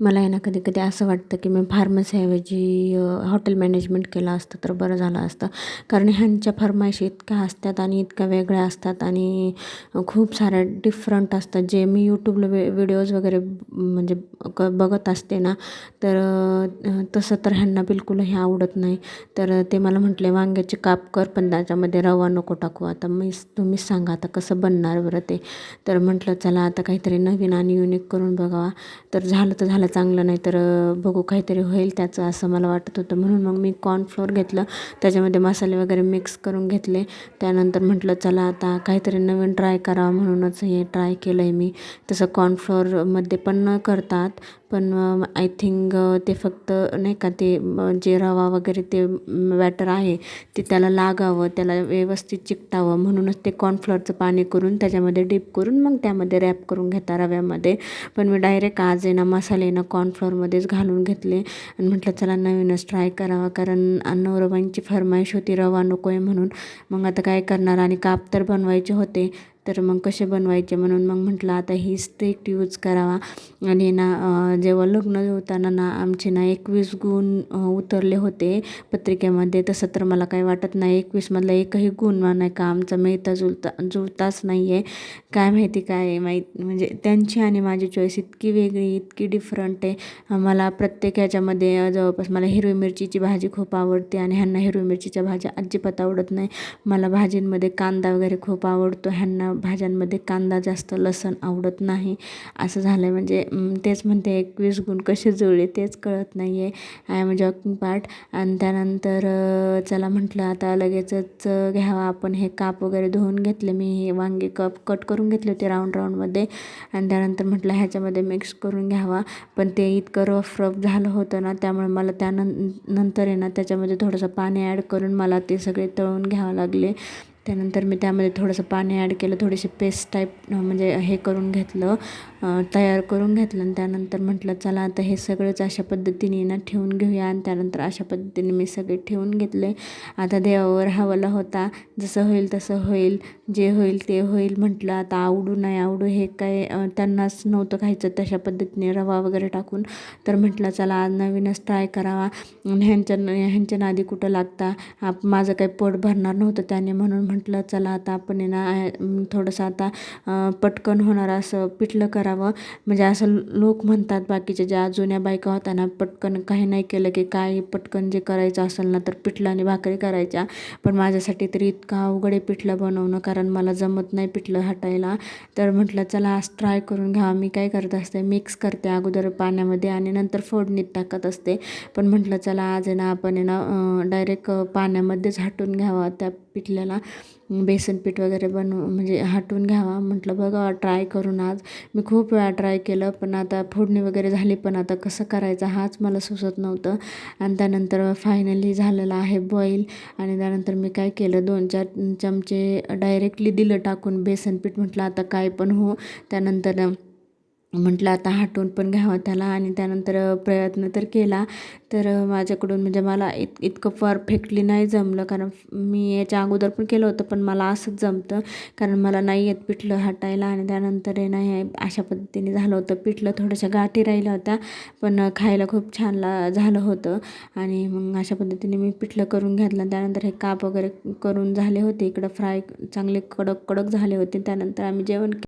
मला आहे ना कधी कधी असं वाटतं की मी फार्मसीऐवजी हॉटेल मॅनेजमेंट केलं असतं तर बरं झालं असतं. कारण ह्यांच्या फरमाईशी इतक्या असतात आणि इतक्या वेगळ्या असतात आणि खूप साऱ्या डिफरंट असतात. जे मी यूट्यूबला वे व्हिडिओज वगैरे म्हणजे क बघत असते ना तर तसं तर ह्यांना बिलकुल हे आवडत नाही. तर ते मला म्हटले वांग्याचे काप कर पण त्याच्यामध्ये रवा नको टाकू. आता मी तुम्हीच सांगा आता कसं बनणार बरं ते. तर म्हटलं चला आता काहीतरी नवीन आणि युनिक करून बघावा. तर झालं तर झालं. चांगलं नाही तर बघू काहीतरी होईल त्याचं असं मला वाटत होतं. म्हणून मग मी कॉर्नफ्लोअर घेतलं. त्याच्यामध्ये मसाले वगैरे मिक्स करून घेतले. त्यानंतर म्हटलं चला आता काहीतरी नवीन ट्राय करावं म्हणूनच हे ट्राय केलं आहे मी. तसं कॉर्नफ्लोअरमध्ये पण न करतात पण आय थिंक ते फक्त नाही का ते जे रवा वगैरे ते बॅटर आहे ते त्याला लागावं त्याला व्यवस्थित चिकटावं. म्हणूनच ते कॉर्नफ्लोअरचं पाणी करून त्याच्यामध्ये डीप करून मग त्यामध्ये रॅप करून घेता रव्यामध्ये. पण मी डायरेक्ट आज आहे ना मसाले ना कॉर्नफ्लोअरमध्येच घालून घेतले. आणि म्हटलं चला नवीनच ट्राय करावा कारण नवरबाईंची फरमाईश होती रवा नको आहे म्हणून. मग आता काय करणार? आणि काप तर बनवायचे होते. तर मग कसे बनवायचे म्हणून मग म्हटलं आता ही स्ट्रिक्ट यूज करावा. आणि ना जेव्हा लग्न होताना ना आमचे ना एकवीस गुण उतरले होते पत्रिकेमध्ये. तसं तर मला काही वाटत नाही. एकवीसमधला एकही गुण नाही का आमचा मिळता जुळता जुळताच नाही आहे काय माहिती काय माहीत म्हणजे त्यांची आणि माझी चॉईस इतकी वेगळी इतकी डिफरंट आहे. मला प्रत्येक ह्याच्यामध्ये जवळपास मला हिरवी मिरचीची भाजी खूप आवडते आणि ह्यांना हिरवी मिरचीच्या भाज्या अजिबात आवडत नाही. मला भाजींमध्ये कांदा वगैरे खूप आवडतो. ह्यांना भाज्यांमध्ये कांदा जास्त लसण आवडत नाही. असं झालं आहे म्हणजे तेच म्हणते एकवीस गुण कसे जुळले तेच कळत नाही आहे आय एम जॉकिंग पार्ट. आणि त्यानंतर चला म्हटलं आता लगेचच घ्यावा आपण. हे काप वगैरे धुवून घेतले मी. हे वांगे कप कट करून घेतले होते राऊंड राऊंडमध्ये आणि त्यानंतर म्हटलं ह्याच्यामध्ये मिक्स करून घ्यावा. पण ते इतकं रफ रफ झालं होतं ना त्यामुळे मला त्यानं नंतर आहे ना त्याच्यामध्ये थोडंसं पाणी ॲड करून मला ते सगळे तळून घ्यावं लागले. त्यानंतर मी त्यामध्ये थोडंसं पाणी ॲड केलं थोडीशी पेस्ट टाईप म्हणजे हे करून घेतलं. तयार करून घेतलं आणि त्यानंतर म्हटलं चला आता हे सगळंच अशा पद्धतीने ना ठेवून घेऊया. आणि त्यानंतर अशा पद्धतीने मी सगळे ठेवून घेतले. आता देवावर हवाला होता जसं होईल तसं होईल जे होईल ते होईल म्हटलं. आता आवडू नाही आवडू हे काय त्यांनाच नव्हतं खायचं तशा पद्धतीने रवा वगैरे टाकून. तर म्हटलं चला आज नवीनच ट्राय करावा. ह्यांच्या ह्यांच्या नादी कुठं लागता? आप माझं काही पोट भरणार नव्हतं त्याने म्हणून म्हटलं चला आता आपण ना थोडंसं आता पटकन होणार असं पिठलं करा. करावं. म्हणजे असं लोक म्हणतात बाकीच्या ज्या जुन्या बायका होत्या ना पटकन काही नाही केलं की काही पटकन जे करायचं असेल ना तर पिठलं आणि भाकरी करायच्या. पण माझ्यासाठी तरी इतकं अवघड आहे पिठलं बनवणं कारण मला जमत नाही पिठलं हटायला. तर म्हटलं चला आज ट्राय करून घ्यावा मी काय करत असते मिक्स करते अगोदर पाण्यामध्ये आणि नंतर फोडणीत टाकत असते. पण म्हटलं चला आज आहे ना आपण आहे ना डायरेक्ट पाण्यामध्येच हटून घ्यावा. त्या पिठल्याला बेसन पीठ वगैरे बनव म्हणजे हटवून घ्यावा. म्हटलं बघा ट्राय करून आज. मी खूप वेळा ट्राय केलं पण आता फोडणी वगैरे झाली पण आता कसं करायचं हाच मला सुचत नव्हतं. आणि त्यानंतर फायनली झालेलं आहे बॉईल आणि त्यानंतर मी काय केलं दोन चार चमचे डायरेक्टली दिलं टाकून बेसन पीठ. म्हटलं आता काय पण हो. त्यानंतर म्हटलं आता हटवून पण घ्यावं त्याला. आणि त्यानंतर प्रयत्न तर केला. तर माझ्याकडून म्हणजे मला इत इतकं परफेक्टली नाही जमलं. कारण मी याच्या अगोदर पण केलं होतं पण मला असंच जमतं. कारण मला नाही येत पिठलं हटायला. आणि त्यानंतर हे नाही अशा पद्धतीने झालं होतं. पिठलं थोड्याशा गाठी राहिल्या होत्या पण खायला खूप छान ला झालं होतं. आणि मग अशा पद्धतीने मी पिठलं करून घेतलं. त्यानंतर हे काप वगैरे करून झाले होते. इकडं फ्राय चांगले कडक कडक झाले होते. त्यानंतर आम्ही जेवण